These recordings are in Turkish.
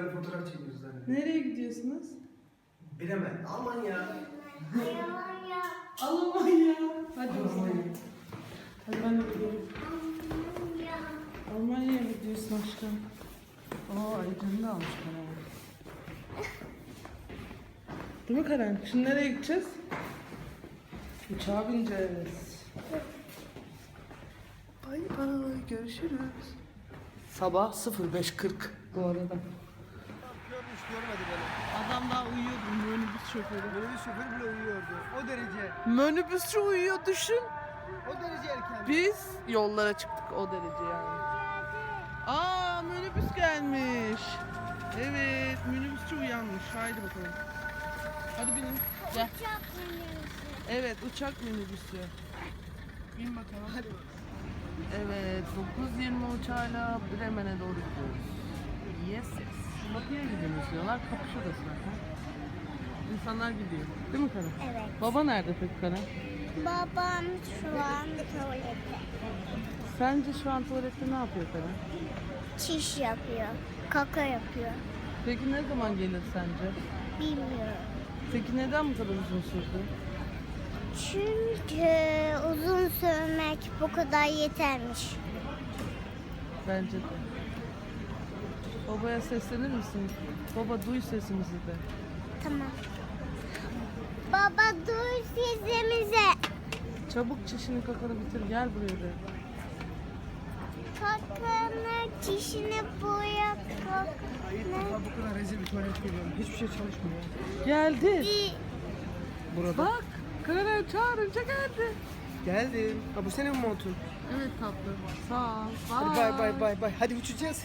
Kızlarla fotoğraf çekiyoruz zaten. Nereye gidiyorsunuz? Bilemem. Almanya. Almanya. Hadi o zaman. Hadi ben de gidiyorum. Almanya'ya mı gidiyorsun aşkım? Oo ayıcını da almış Karen. Değil mi Karen? Şimdi nereye gideceğiz? Uçağa bineceğiz. Bay bay görüşürüz. Sabah 05.40 bu arada. Görmedi beni. Adam daha uyuyordu minibüs şoförü. Minibüs şoförü bile uyuyordu. O derece. Minibüsçü uyuyor düşün. O derece erken. Biz yollara çıktık o derece yani. Aa minibüs gelmiş. Evet minibüsçü uyanmış. Haydi bakalım. Hadi binin. Gel. Evet uçak minibüsü. Bin bakalım. Hadi. Evet 9.20 uçağıyla Bremen'e doğru gidiyoruz. Yes yes. Kapıya gidiyoruz diyorlar. Kapı şurası zaten. İnsanlar gidiyor. Değil mi Karen? Evet. Baba nerede peki Karen? Babam şu an tuvalette. Sence şu an tuvalette ne yapıyor Karen? Çiş yapıyor. Kaka yapıyor. Peki ne zaman gelir sence? Bilmiyorum. Peki neden bu kadar uzun sürdü? Çünkü uzun sürmek bu kadar yetermiş. Bence de. Babaya seslenir misin? Baba duy sesimizi de. Tamam. Baba dur sesimize. Çabuk çişini kakanı bitir gel buraya de. Kakanı çişini boya Hayır kakanı. bu kadar rezil bir tuvalet görüyorum. Hiçbir şey çalışmıyor. Geldi. Di- Burada. Bak Karen çağırınca geldi. Geldim. Ha bu senin montun. Evet tatlım. Sağ ol. Hadi bay bay bay bay. Hadi uçacağız.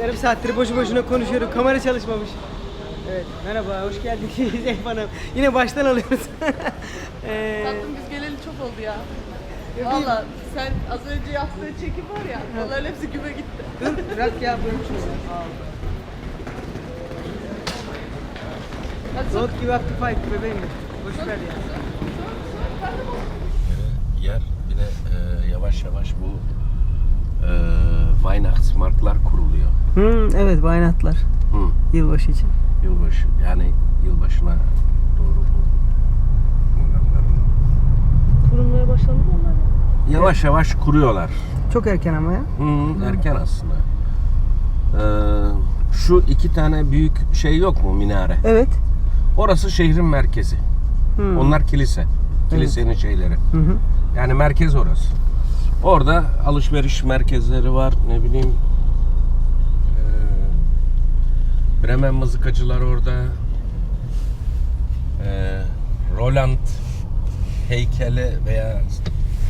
Yarım saattir boşu boşuna konuşuyorum. Kamera çalışmamış. Evet merhaba hoş geldiniz Elif Hanım. Yine baştan alıyoruz. Ee, Tatlım biz geleli çok oldu ya. Valla sen az önce yaptığın çekim var ya, onların hepsi güme gitti. dur bırak ya böyle şunu. Don't give up the fight bebeğim. Boş ver ya. yer. Bir de e, yavaş yavaş bu e, Weihnachtsmarktlar kuruluyor. Hmm, evet Baynatlar. Hı, Yılbaşı için. yılbaşı yani yılbaşına doğru bu. Kurulmaya başladı mı onlar? Yavaş yavaş kuruyorlar. Çok erken ama ya. Hı, erken aslında. E, şu iki tane büyük şey yok mu minare? Evet. Orası şehrin merkezi. Hmm. Onlar kilise. Kilisenin şeyleri. Hı hı. Yani merkez orası. Orada alışveriş merkezleri var. Ne bileyim. eee, Bremen mızıkacılar orada. Eee, Roland heykeli veya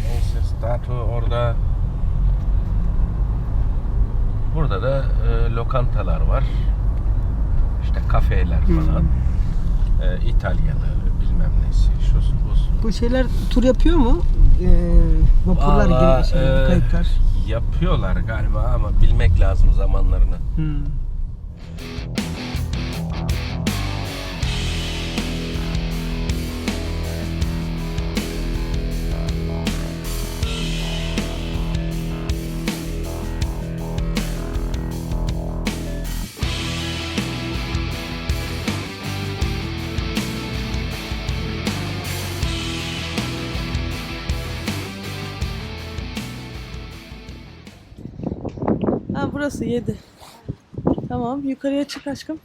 neyse statü orada. Burada da eee, lokantalar var. İşte kafeler falan. Eee İtalyalı bilmem nesi. Şusu busu. Bu şeyler tur yapıyor mu? Ee, vapurlar Vallahi, gibi şey, e, kayıklar. Yapıyorlar galiba ama bilmek lazım zamanlarını. Hmm. Burası 7. Tamam yukarıya çık aşkım.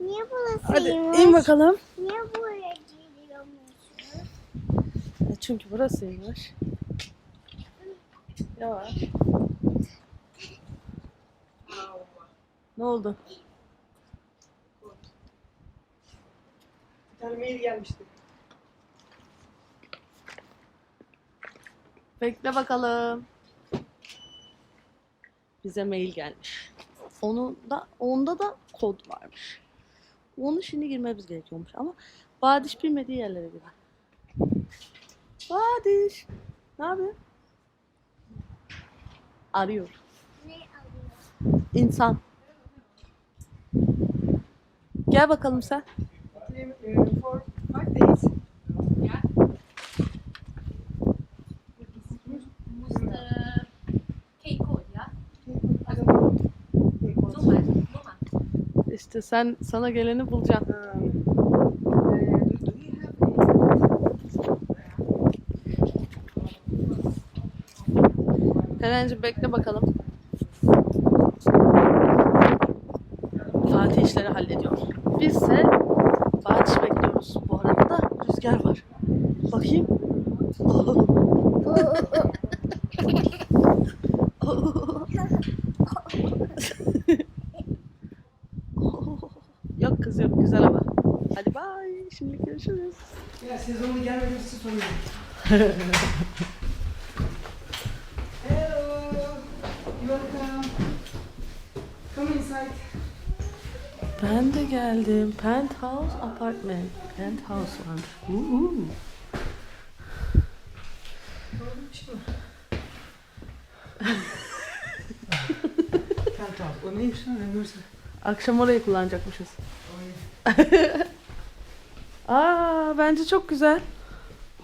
Niye burası Hadi in bakalım. Niye buraya geliyormuşuz? E, Çünkü burasıymış. Yavaş. Ne oldu? tane mail gelmişti. Bekle bakalım. Bize mail gelmiş. Onun da onda da kod varmış. Onu şimdi girmemiz gerekiyormuş ama Badiş bilmediği yerlere girer. Badiş. Ne yapıyor? Arıyor. Ne? İnsan. Gel bakalım sen. For five days. İşte sen sana geleni bulacaksın. Karencim bekle bakalım. Fatih işleri hallediyor. Bizse Fatih bekliyoruz. Bu arada da rüzgar var. Bakayım. Yok güzel ama. Hadi bye. Şimdi görüşürüz. Ya sezonun gelmediği için soruyorum. Hello. Welcome. Come inside. Ben de geldim. Penthouse apartment. Penthouse varmış. Uhu. Olmuş mu? Penthouse. O neymiş lan? Ne görsen? Akşam orayı kullanacakmışız. Aa bence çok güzel.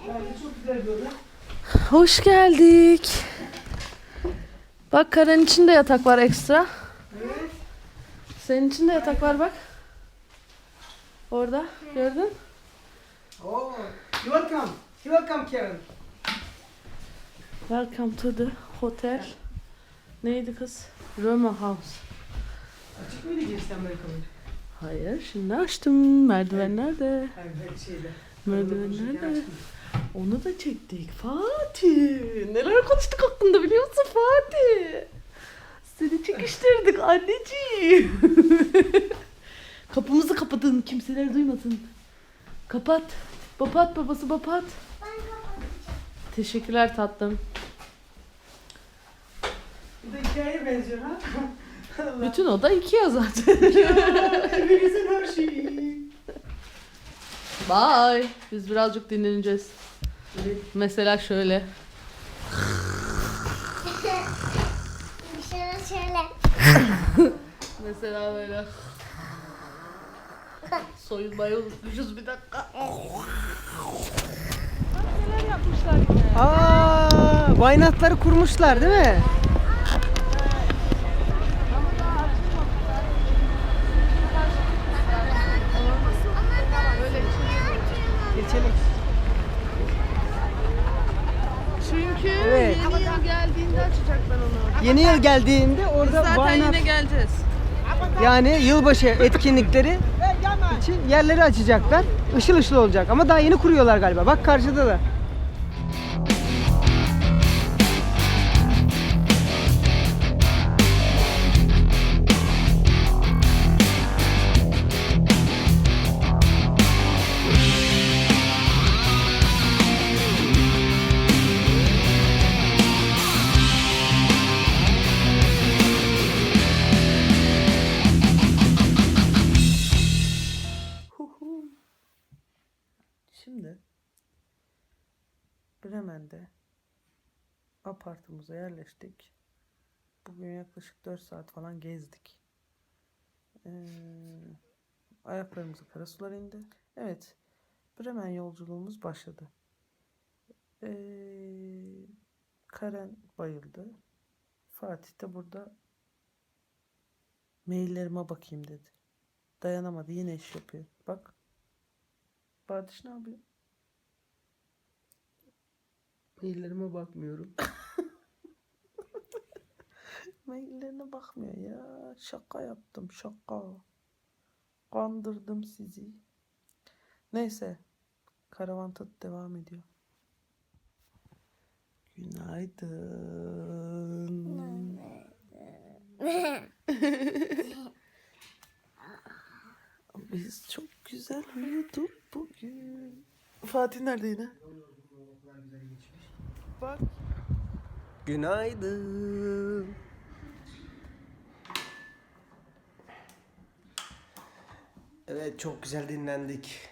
Bence çok güzel oda. Hoş geldik. Bak Karen için de yatak var ekstra. Evet. Senin için de yatak var bak. Orada gördün? Oh. You welcome. You welcome Karen. Welcome to the hotel. Neydi kız? Roma House. Açık mıydı böyle kalıyor? Hayır şimdi açtım. Merdivenler de. Hayır, hayır şeyde. Merdivenler de. Onu da çektik. Fatih. Neler konuştuk hakkında biliyor musun Fatih? Seni çekiştirdik anneciğim. Kapımızı kapatın. Kimseler duymasın. Kapat. Bapat babası bapat. Teşekkürler tatlım. Bu da hikayeye benziyor ha. Allah. Bütün oda ikiye zaten. Hepinizin her şeyi. Bye. Biz birazcık dinleneceğiz. Evet. Mesela şöyle. Şöyle şöyle. Mesela böyle. Soyunmayı unutmuşuz bir dakika. Neler yapmışlar yine. Aa, vaynatları kurmuşlar değil mi? Geçelim. Çünkü Evet. yeni yıl geldiğinde açacaklar onu. Yeni yıl geldiğinde orada Zaten vaynat yine geleceğiz. yani yılbaşı etkinlikleri için yerleri açacaklar. Işıl ışıl olacak ama daha yeni kuruyorlar galiba. Bak karşıda da. Şimdi Bremen'de apartımıza yerleştik. Bugün yaklaşık 4 saat falan gezdik. Ee, ayaklarımızı kara sular indi. Evet, Bremen yolculuğumuz başladı. Ee, Karen bayıldı. Fatih de burada maillerime bakayım dedi. Dayanamadı yine iş yapıyor. Bak. Badiş ne yapıyor? Maillerime bakmıyorum. Maillerine bakmıyor ya. Şaka yaptım şaka. Kandırdım sizi. Neyse. Karavan tat devam ediyor. Günaydın. Biz çok güzel uyuduk. Bugün Fatih nerede yine? Bak. Günaydın. Evet çok güzel dinlendik.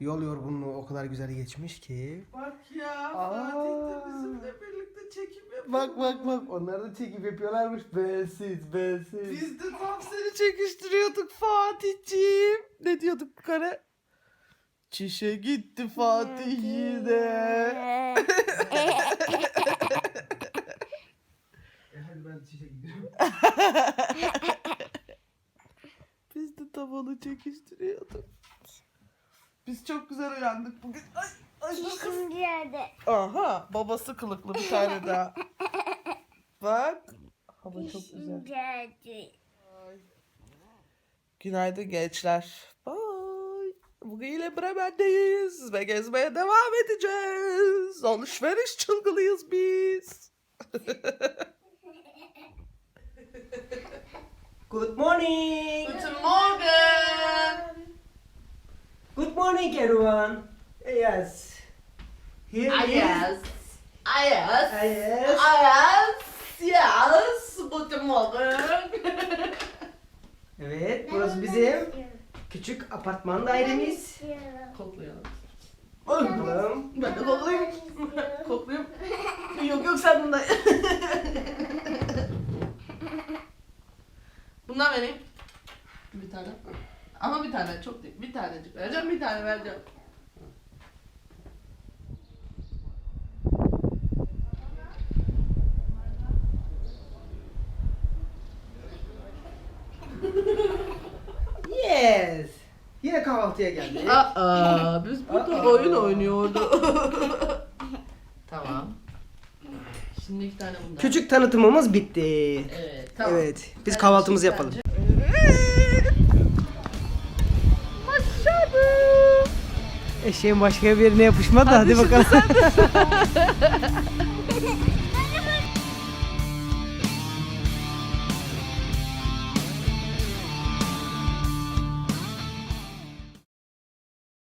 Yol yorgunluğu o kadar güzel geçmiş ki. Bak ya Fatih de bizimle birlikte çekim yapıyor. Bak bak bak onlar da çekip yapıyorlarmış. Bensiz bensiz. Biz de tam seni çekiştiriyorduk Fatih'ciğim. Ne diyorduk bu kare? Çişe gitti Fatih yine. Hadi ben çiçek gidiyorum. Biz de tavanı çekiştiriyorduk. Biz çok güzel uyandık bugün. Ay, ay. Şimdi yerde. Aha babası kılıklı bir tane daha. Bak. Hava çok güzel. Yerde. Günaydın gençler. Bye. Bugün yine Bremen'deyiz ve gezmeye devam edeceğiz. Alışveriş çılgınıyız biz. Good morning. Guten Morgen. Good morning everyone. Yes. Here is- yes. Yes. Yes. Yes. Yes. Guten Morgen. Evet burası bizim küçük apartman dairemiz. Koklayalım. Bakalım. Ben de koklayayım. Koklayayım. Yok yok sen bundan. Bundan vereyim. Bir tane. Ama bir tane çok değil. Bir tanecik vereceğim bir tane vereceğim. Yes. Yine kahvaltıya geldik. Aa, biz burada Aa. oyun oynuyordu. tamam. Şimdi iki tane bundan. Küçük tanıtımımız bitti. Evet, tamam. Evet. Biz kahvaltımızı yapalım. Eşeğin başka bir yerine yapışmadı. Hadi, Hadi bakalım.